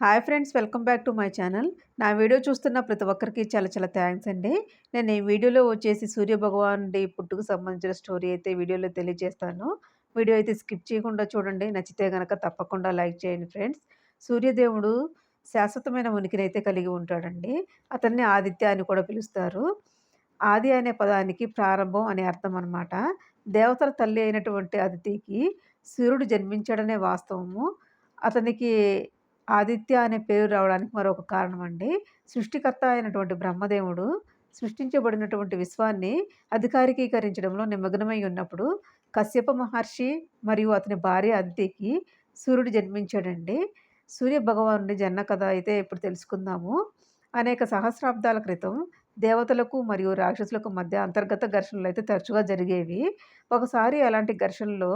Hi friends welcome back to my channel. నా video చూస్తున్న ప్రతి ఒక్కరికి చాలా చాలా థ్యాంక్స్ అండి. నేను ఈ వీడియోలో వచ్చేసి సూర్య భగవానుడి పుట్టుకు సంబంధించిన స్టోరీ అయితే వీడియోలో తెలియజేస్తాను. వీడియో అయితే స్కిప్ చేయకుండా చూడండి. నచ్చితే కనుక తప్పకుండా లైక్ చేయండి ఫ్రెండ్స్. సూర్యదేవుడు శాశ్వతమైన ఉనికిని అయితే కలిగి ఉంటాడండి. అతన్ని ఆదిత్య అని కూడా పిలుస్తారు. ఆది అనే పదానికి ప్రారంభం అనే అర్థం అనమాట దేవతల తల్లి అయినటువంటి అదితికి సూర్యుడు జన్మించాడనే వాస్తవము. అతనికి ఆదిత్య అనే పేరు రావడానికి మరొక కారణం అండి సృష్టికర్త అయినటువంటి బ్రహ్మదేవుడు సృష్టించబడినటువంటి విశ్వాన్ని అధికారికీకరించడంలో నిమగ్నమై ఉన్నప్పుడు కశ్యప మహర్షి మరియు అతని భార్య అదితికి సూర్యుడు జన్మించాడండి. సూర్య భగవానుడి జన్మ కథ అయితే ఇప్పుడు తెలుసుకుందాము. అనేక సహస్రాబ్దాల క్రితం దేవతలకు మరియు రాక్షసులకు మధ్య అంతర్గత ఘర్షణలు అయితే తరచుగా జరిగేవి. ఒకసారి అలాంటి ఘర్షణలో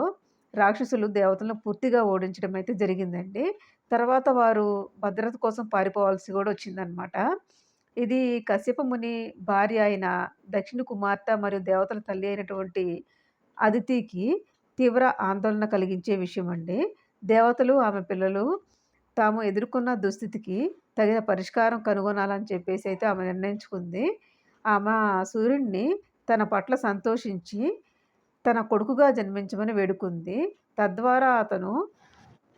రాక్షసులు దేవతలను పూర్తిగా ఓడించడం అయితే జరిగిందండి. తర్వాత వారు భద్రత కోసం పారిపోవాల్సి కూడా వచ్చిందనమాట ఇది కశ్యప ముని భార్య అయిన దక్షిణ కుమార్తె మరియు దేవతల తల్లి అయినటువంటి అదితికి తీవ్ర ఆందోళన కలిగించే విషయం అండి దేవతలు ఆమె పిల్లలు తాము ఎదుర్కొన్న దుస్థితికి తగిన పరిష్కారం కనుగొనాలని చెప్పేసి అయితే ఆమె నిర్ణయించుకుంది. ఆమె సూర్యుడిని తన పట్ల సంతోషించి తన కొడుకుగా జన్మించమని వేడుకుంది. తద్వారా అతను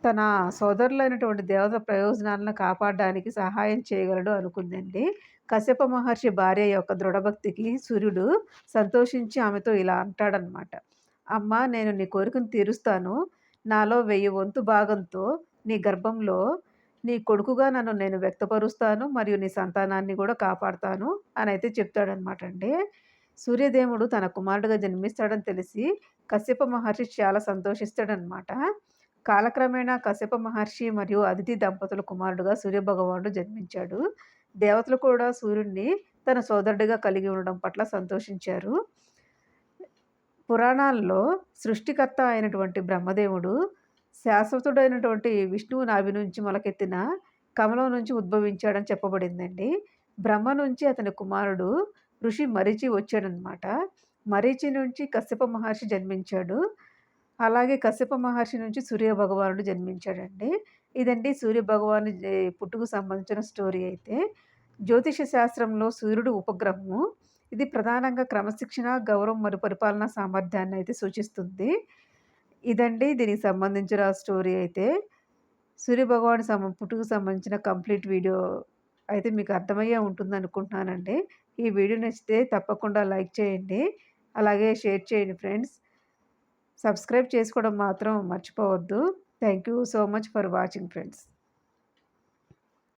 తన సోదరులైనటువంటి దేవత ప్రయోజనాలను కాపాడడానికి సహాయం చేయగలడు అనుకుందండి. కశ్యప మహర్షి భార్య యొక్క దృఢభక్తికి సూర్యుడు సంతోషించి ఆమెతో ఇలా అంటాడనమాట. అమ్మ నేను నీ కోరికను తీరుస్తాను. నాలో వెయ్యి వంతు భాగంతో నీ గర్భంలో నీ కొడుకుగా నన్ను నేను వ్యక్తపరుస్తాను మరియు నీ సంతానాన్ని కూడా కాపాడుతాను అని అయితే చెప్తాడనమాట అండి. సూర్యదేవుడు తన కుమారుడుగా జన్మిస్తాడని తెలిసి కశ్యప మహర్షి చాలా సంతోషిస్తాడనమాట కాలక్రమేణా కశ్యప మహర్షి మరియు అతిథి దంపతుల కుమారుడుగా సూర్యభగవానుడు జన్మించాడు. దేవతలు కూడా సూర్యుడిని తన సోదరుడిగా కలిగి ఉండడం పట్ల సంతోషించారు. పురాణాల్లో సృష్టికర్త అయినటువంటి బ్రహ్మదేవుడు శాశ్వతుడైనటువంటి విష్ణువు నాభి నుంచి మొలకెత్తిన కమలం నుంచి ఉద్భవించాడని చెప్పబడిందండి. బ్రహ్మ నుంచి అతని కుమారుడు ఋషి మరిచి వచ్చాడనమాట. మరీచి నుంచి కశ్యప మహర్షి జన్మించాడు. అలాగే కశ్యప మహర్షి నుంచి సూర్య భగవానుడు జన్మించాడండి. ఇదండి సూర్య భగవాను పుట్టుకు సంబంధించిన స్టోరీ అయితే. జ్యోతిష శాస్త్రంలో సూర్యుడు ఉపగ్రహము. ఇది ప్రధానంగా క్రమశిక్షణ గౌరవం మరియు పరిపాలనా సామర్థ్యాన్ని అయితే సూచిస్తుంది. ఇదండి దీనికి సంబంధించిన స్టోరీ అయితే. సూర్య భగవాన్ సమ పుట్టుకు సంబంధించిన కంప్లీట్ వీడియో అయితే మీకు అర్థమయ్యే ఉంటుంది అనుకుంటున్నానండి ఈ వీడియో నచ్చితే తప్పకుండా లైక్ చేయండి. అలాగే షేర్ చేయండి ఫ్రెండ్స్. సబ్స్క్రైబ్ చేసుకోవడం మాత్రం మర్చిపోవద్దు. Thank you so much for watching friends.